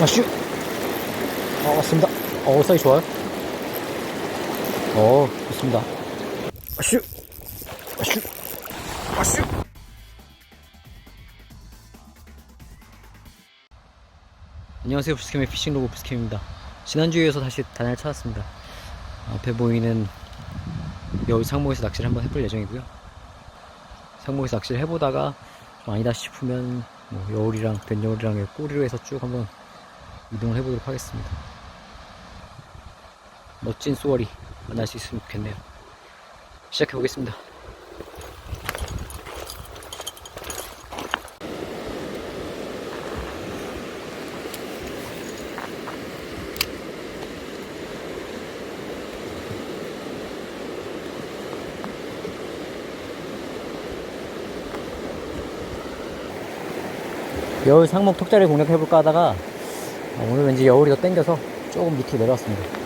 아슈. 어, 왔습니다. 어, 사이 좋아요. 어, 좋습니다. 아슈. 아슈. 아슈. 안녕하세요. 부스캠의 피싱 로고 부스캠입니다. 지난주에 이어서 다시 단을 찾았습니다. 앞에 보이는 여기 상목에서 낚시를 한번 해볼 예정이고요. 상목에서 낚시를 해보다가 좀 아니다 싶으면 뭐 여울이랑 벤여울이랑 꼬리로 해서 쭉 한번 이동을 해보도록 하겠습니다. 멋진 쏘어리 만날 수 있으면 좋겠네요. 시작해 보겠습니다. 여울 상목 톡자리 공략해볼까 하다가 어, 오늘 왠지 여울이 더 땡겨서 조금 밑으로 내려왔습니다.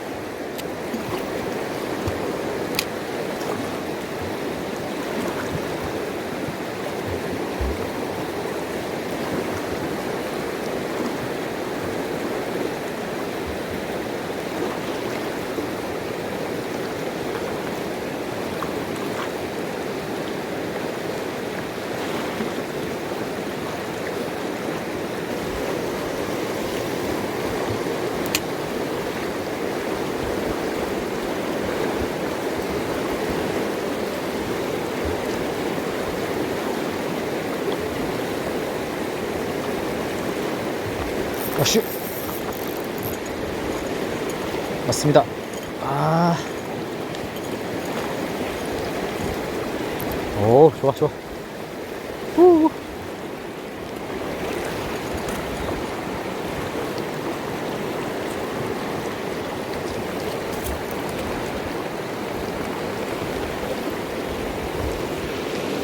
어슈 맞습니다. 아. 오 좋아 좋아. 후.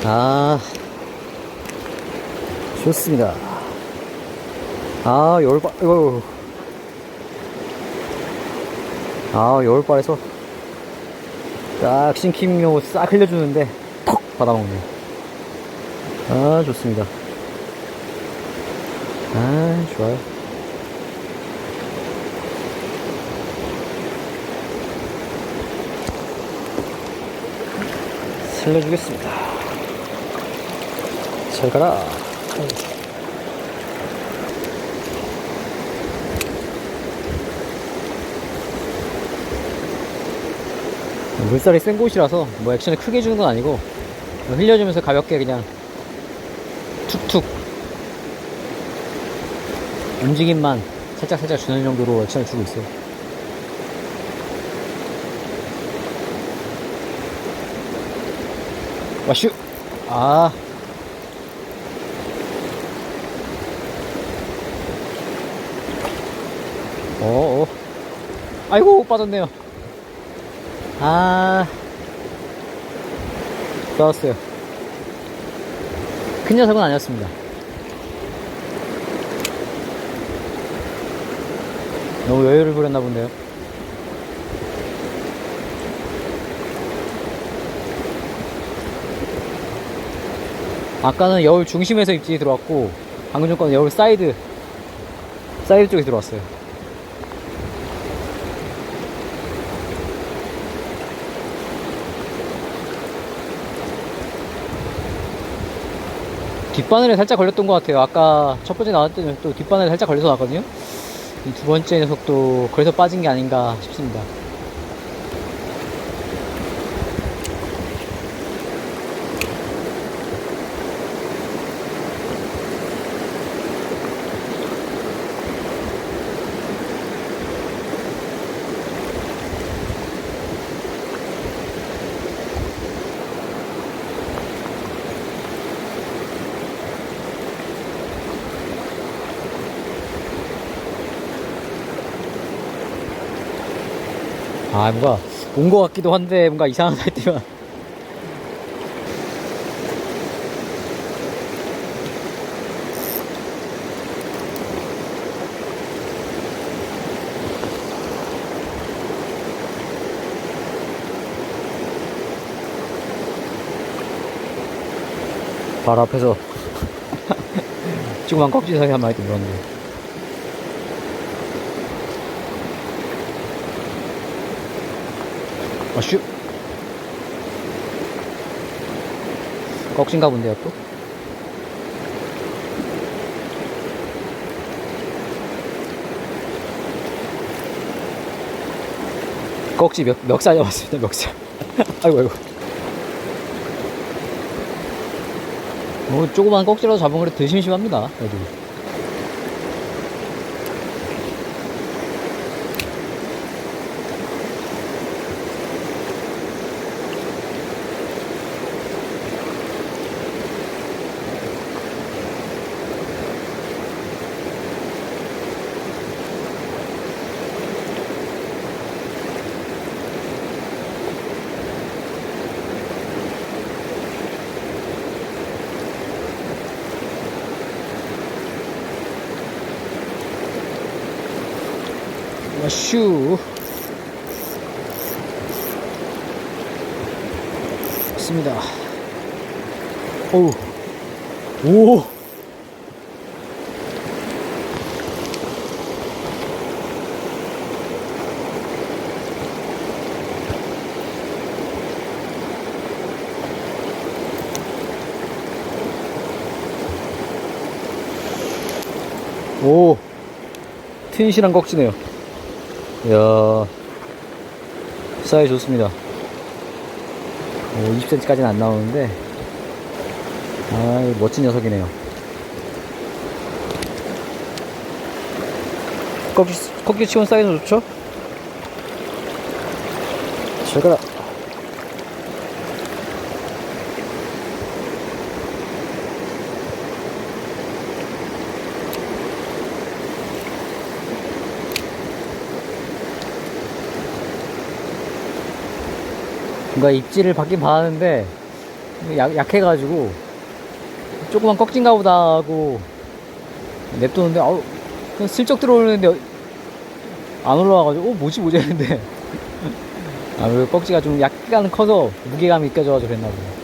아. 좋습니다 아, 열발, 이거. 아, 열발에서 딱 싱킹용을 싹 흘려주는데 턱 받아먹네. 아, 좋습니다. 아, 좋아요. 살려주겠습니다. 잘 가라. 물살이 센 곳이라서 뭐 액션을 크게 주는 건 아니고 흘려주면서 가볍게 그냥 툭툭 움직임만 살짝 살짝 주는 정도로 액션을 주고 있어요. 와슈 아 어어 아이고 빠졌네요. 아, 좋았어요. 큰 녀석은 아니었습니다. 너무 여유를 부렸나 본데요. 아까는 여울 중심에서 입질이 들어왔고, 방금 전 거는 여울 사이드, 사이드 쪽에 들어왔어요. 뒷바늘에 살짝 걸렸던 것 같아요. 아까 첫 번째 나왔을 때는 또 뒷바늘에 살짝 걸려서 나왔거든요. 이두 번째 녀석도 그래서 빠진 게 아닌가 싶습니다. 아, 뭔가 온 것 같기도 한데 뭔가 이상하다 했더만. 바로 앞에서 조그만 꺽지사기 한 마리 또 물었네. 아슈. 꺽진가 본데요, 또? 꺽지 멱, 멱살 잡았습니다, 멱살. 아이고, 아이고. 뭐, 조그만 꺽지라도 잡으면 그래도 더 심심합니다, 그래도. 슈. 있습니다. 오. 오. 오. 튼실한 꺽지네요. 이야, 사이즈 좋습니다. 오, 20cm까지는 안 나오는데, 아, 멋진 녀석이네요. 꺾기, 꺾기 치곤 사이즈 좋죠? 잘 가라. 뭔가 입질을 받긴 받았는데 약, 약해가지고 조그만 꺽진가 보다 하고 냅두는데 아우 그냥 슬쩍 들어오는데 안 올라와가지고 어 뭐지 뭐지 했는데. 아그 꺽지가 좀 약간 커서 무게감이 느껴져가지고 그랬나 보네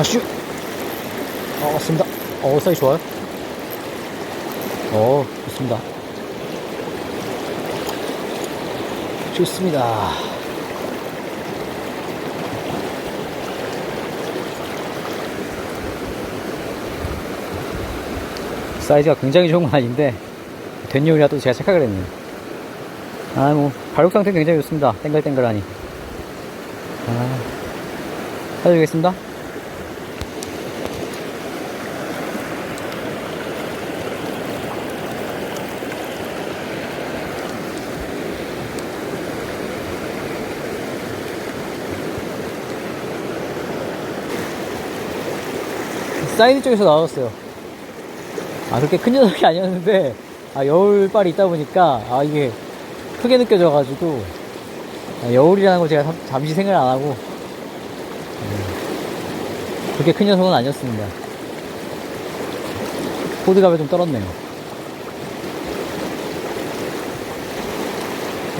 아슈 어 맞습니다. 어 사이즈 좋아요. 어 좋습니다. 좋습니다. 사이즈가 굉장히 좋은 건 아닌데 된용이라도 제가 착각을 했네요. 아뭐 발육 상태 굉장히 좋습니다. 땡글땡글하니. 아 사드리겠습니다 사이드 쪽에서 나왔어요. 아, 그렇게 큰 녀석이 아니었는데, 아, 여울빨이 있다 보니까, 아, 이게 크게 느껴져가지고, 아, 여울이라는 걸 제가 잠- 잠시 생각을 안 하고, 음, 그렇게 큰 녀석은 아니었습니다. 코드갑에 좀 떨었네요.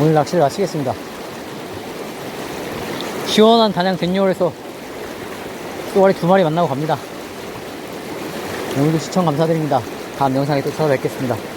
오늘 낚시를 마치겠습니다. 시원한 단양 댄요울에서 쏘가리 두 마리 만나고 갑니다. 오늘도 시청 감사드립니다. 다음 영상에 또 찾아뵙겠습니다.